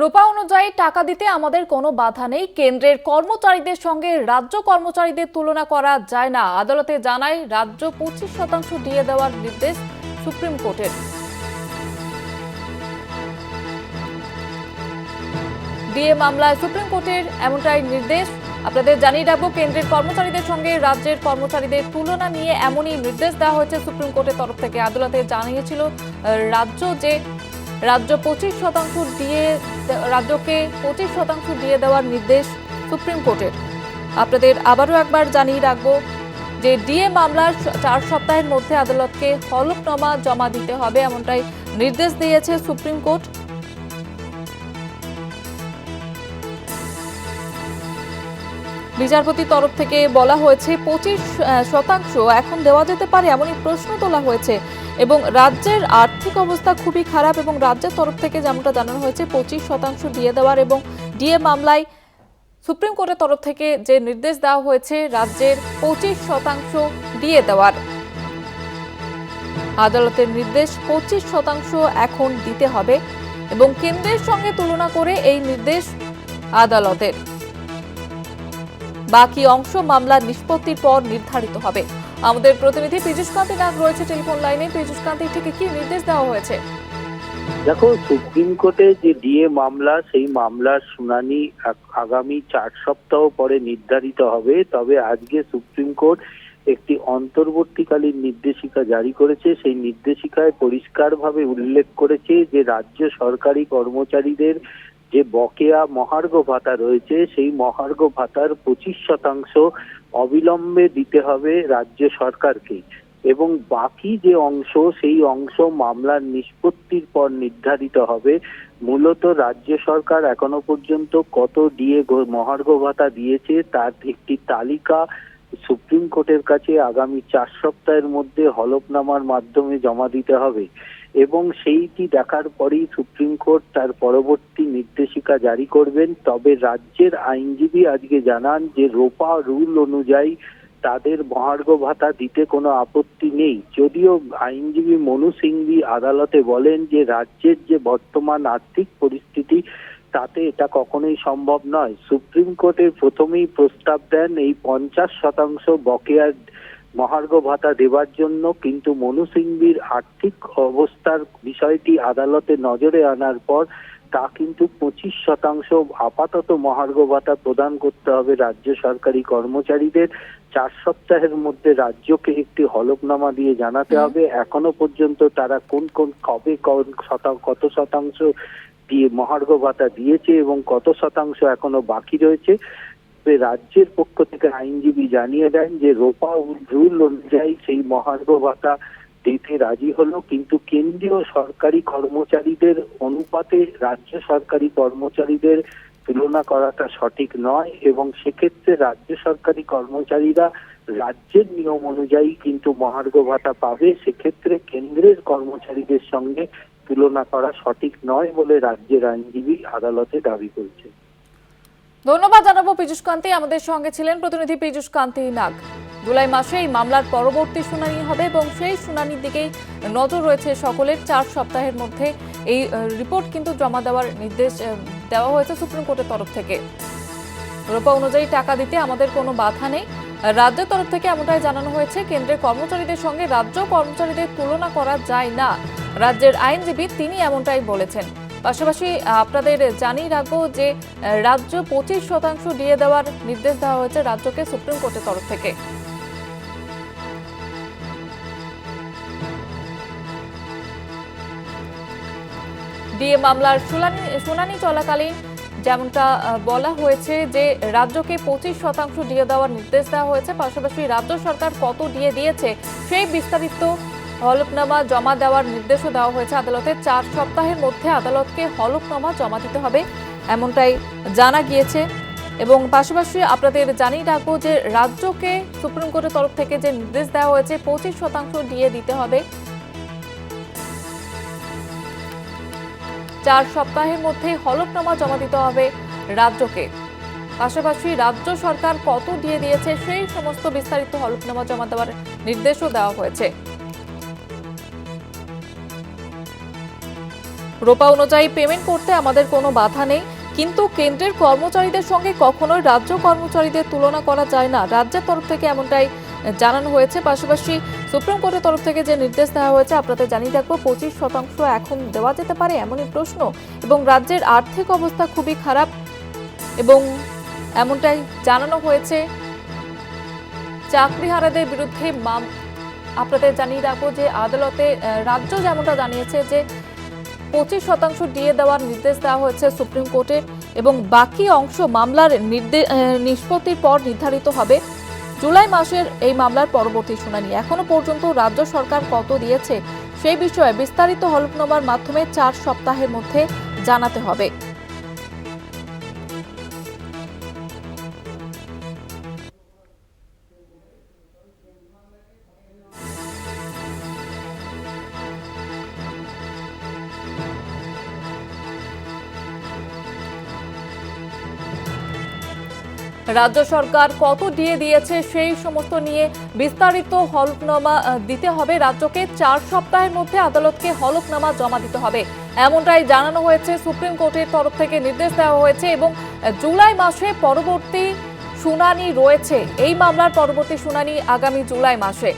রূপা অনুযায়ী টাকা দিতে আমাদের কোনো বাধা নেই। কেন্দ্রের কর্মচারীদের সঙ্গে রাজ্য কর্মচারীদের তুলনা করা যায় না। আদালতে জানায়, রাজ্য পঁচিশ শতাংশ দিয়ে দেওয়ার নির্দেশ সুপ্রিম কোর্টের। ডিএ মামলায় সুপ্রিম কোর্টের এমনটাই নির্দেশ। আপনাদের জানিয়ে রাখব, কেন্দ্রের কর্মচারীদের সঙ্গে রাজ্যের কর্মচারীদের তুলনা নিয়ে এমনই নির্দেশ দেওয়া হয়েছে সুপ্রিম কোর্টের তরফ থেকে। আদালতে জানিয়েছিল রাজ্য যে রাজ্য পঁচিশ শতাংশ দিয়ে রাজ্যকে পঁচিশ শতাংশ দিয়ে দেওয়ার নির্দেশ সুপ্রিম কোর্টের। আপনাদের আবারও একবার জানিয়ে রাখব যে ডিএ মামলার চার সপ্তাহের মধ্যে আদালতকে হলফনামা জমা দিতে হবে এমনটাই নির্দেশ দিয়েছে সুপ্রিম কোর্ট। বিচারপতির তরফ থেকে বলা হয়েছে পঁচিশ শতাংশ এখন দেওয়া যেতে পারে এমনই প্রশ্ন তোলা হয়েছে। এবং রাজ্যের আর্থিক অবস্থা খুবই খারাপ এবং রাজ্যের তরফ থেকে যেমনটা জানানো হয়েছে, পঁচিশ শতাংশ দিয়ে দেওয়ার এবং ডিএ মামলায় সুপ্রিম কোর্টের তরফ থেকে যে নির্দেশ দেওয়া হয়েছে, রাজ্যের পঁচিশ শতাংশ দিয়ে দেওয়ার। আদালতের নির্দেশ পঁচিশ শতাংশ এখন দিতে হবে এবং কেন্দ্রের সঙ্গে তুলনা করে এই নির্দেশ আদালতের। বাকি অংশ মামলার নিষ্পত্তির পর নির্ধারিত হবে। আমাদের প্রতিনিধি পীযুষ কান্তি নাগ রয়েছে টেলিফোন লাইনে। পীযুষ কান্তি থেকে কি নির্দেশ দেওয়া হয়েছে? দেখো, সুপ্রিম কোর্টে যে ডিএ মামলা, সেই মামলার শুনানি আগামী চার সপ্তাহ পরে নির্ধারিত হবে। তবে আজকে সুপ্রিম কোর্ট একটি অন্তর্বর্তীকালীন নির্দেশিকা জারি করেছে। সেই নির্দেশিকায় পরিষ্কারভাবে উল্লেখ করেছে যে, রাজ্য সরকারি কর্মচারীদের যে বকেয়া মহার্ঘ ভাতা রয়েছে, সেই মহার্ঘ ভাতার পঁচিশ শতাংশ অবিলম্বে দিতে হবে রাজ্য সরকারকে। এবং বাকি যে অংশ, সেই অংশ মামলার নিষ্পত্তির পর নির্ধারিত হবে। মূলত রাজ্য সরকার এখনও পর্যন্ত কত গো- মহার্ঘ ভাতা দিয়েছে, তার একটি তালিকা সুপ্রিম কোর্টের কাছে আগামী চার সপ্তাহের মধ্যে হলফনামার মাধ্যমে জমা দিতে হবে। এবং সেইটি দেখার পরেই সুপ্রিম কোর্ট তার পরবর্তী নির্দেশিকা জারি করবেন। তবে রাজ্যের আইনজীবী আজকে জানান যে রোপা রুল অনুযায়ী তাদের মহার্ঘ ভাতা দিতে কোনো আপত্তি নেই। যদিও আইনজীবী মনু সিংভি আদালতে বলেন যে রাজ্যের যে বর্তমান আর্থিক পরিস্থিতি, তাতে এটা কখনোই সম্ভব নয়। সুপ্রিম কোর্টের প্রথমেই প্রস্তাব দেন এই পঞ্চাশ শতাংশ বকেয়া মহার্ঘ ভাতা দেওয়ার জন্য কিন্তু মনু সিংভির আর্থিক অবস্থার বিষয়টি আদালতে নজরে আনার পর তা কিন্তু পঁচিশ শতাংশ আপাতত মহার্ঘ ভাতা প্রদান করতে হবে রাজ্য সরকারি কর্মচারীদের। চার সপ্তাহের মধ্যে রাজ্যকে একটি হলফনামা দিয়ে জানাতে হবে। এখনও পর্যন্ত তারা কোন কোন কবে কত শতাংশ দিয়ে মহার্ঘ ভাতা দিয়েছে এবং কত শতাংশ এখনও বাকি রয়েছে। তবে রাজ্যের পক্ষ থেকে আইনজীবী জানিয়ে দেন যে রোপা রুল অনুযায়ী সেই মহার্ঘ ভাতা দিতে রাজি হলো, কিন্তু কেন্দ্রীয় সরকারি কর্মচারীদের অনুপাতে রাজ্য সরকারি কর্মচারীদের তুলনা করাটা সঠিক নয় এবং সেক্ষেত্রে রাজ্য সরকারি কর্মচারীরা রাজ্যের নিয়ম অনুযায়ী কিন্তু মহার্ঘ ভাতা পাবে, সেক্ষেত্রে কেন্দ্রের কর্মচারীদের সঙ্গে তুলনা করা সঠিক নয় বলে রাজ্যের আইনজীবী আদালতে দাবি করছে ধন্যবাদ জানাব পীযুষ কান্তি। আমাদের সঙ্গে ছিলেন প্রতিনিধি পীযুষ কান্তি নাগ। জুলাই মাসে এই মামলার পরবর্তী শুনানি হবে এবং সেই শুনানির দিকেই নজর রয়েছে সকলের। চার সপ্তাহের মধ্যে এই রিপোর্ট কিন্তু জমা দেওয়ার নির্দেশ দেওয়া হয়েছে সুপ্রিম কোর্টের তরফ থেকে। রূপা অনুযায়ী টাকা দিতে আমাদের কোনো বাধা নেই। রাজ্যের তরফ থেকে এমনটাই জানানো হয়েছে, কেন্দ্রের কর্মচারীদের সঙ্গে রাজ্য কর্মচারীদের তুলনা করা যায় না। রাজ্যের আইনজীবী তিনি এমনটাই বলেছেন। পাশাপাশি আপনাদের জানিয়ে রাখব যে রাজ্য পঁচিশ শতাংশ দিয়ে দেওয়ার নির্দেশ দেওয়া হয়েছে রাজ্যকে সুপ্রিম কোর্টের তরফ থেকে। ডিএ মামলার শুনানি শুনানি চলাকালীন যেমনটা বলা হয়েছে যে, রাজ্যকে পঁচিশ শতাংশ দিয়ে দেওয়ার নির্দেশ দেওয়া হয়েছে, পাশাপাশি রাজ্য সরকার কত দিয়ে দিয়েছে সেই বিস্তারিত হলফনামা জমা দেওয়ার নির্দেশও দেওয়া হয়েছে আদালতে। চার সপ্তাহের মধ্যে আদালতকে হলফনামা জমা দিতে হবে, এমনটাই জানা গিয়েছে। এবং পাশাপাশি আপনাদের জানিয়ে রাখব যে রাজ্যকে সুপ্রিম কোর্টের তরফ থেকে যে নির্দেশ দেওয়া হয়েছে, পঁচিশ শতাংশ দিয়ে দিতে হবে। চার সপ্তাহের মধ্যে হলফনামা জমা দিতে হবে রাজ্যকে। পাশাপাশি রাজ্য সরকার কত দিয়ে দিয়েছে, সেই সমস্ত বিস্তারিত হলফনামা জমা দেওয়ার নির্দেশও দেওয়া হয়েছে। রোপা অনুযায়ী পেমেন্ট করতে আমাদের কোনো বাধা নেই, কিন্তু কেন্দ্রের কর্মচারীদের সঙ্গে কখনোই রাজ্য কর্মচারীদের তুলনা করা যায় না। রাজ্যের তরফ থেকে এমনটাই জানানো হয়েছে। পাশাপাশি সুপ্রিম কোর্টের তরফ থেকে যে নির্দেশ দেওয়া হয়েছে, আপনাদের জানিয়ে রাখব, পঁচিশ শতাংশ এখন দেওয়া যেতে পারে এমনই প্রশ্ন এবং রাজ্যের আর্থিক অবস্থা খুবই খারাপ এবং এমনটাই জানানো হয়েছে। চাকরিহারাদের বিরুদ্ধে আপনাদের জানিয়ে রাখব যে আদালতে রাজ্য যেমনটা জানিয়েছে যে পঁচিশ শতাংশ দিয়ে দেওয়ার নির্দেশ দেওয়া হয়েছে সুপ্রিম কোর্টে এবং বাকি অংশ মামলার নিষ্পত্তির পর নির্ধারিত হবে। জুলাই মাসের এই মামলার পরবর্তী শুনানি। এখনও পর্যন্ত রাজ্য সরকার কত দিয়েছে সেই বিষয়ে বিস্তারিত হলফনামার মাধ্যমে চার সপ্তাহের মধ্যে জানাতে হবে। রাজ্য সরকার কত দিয়ে দিয়েছে সেই সমস্ত নিয়ে বিস্তারিত হলফনামা দিতে হবে। রাজ্যকে চার সপ্তাহের মধ্যে আদালতকে হলফনামা জমা দিতে হবে। এমনটাই জানানো হয়েছে, সুপ্রিম কোর্টের তরফ থেকে নির্দেশ দেওয়া হয়েছে এবং জুলাই মাসে পরবর্তী শুনানি রয়েছে। এই মামলার পরবর্তী শুনানি আগামী জুলাই মাসে।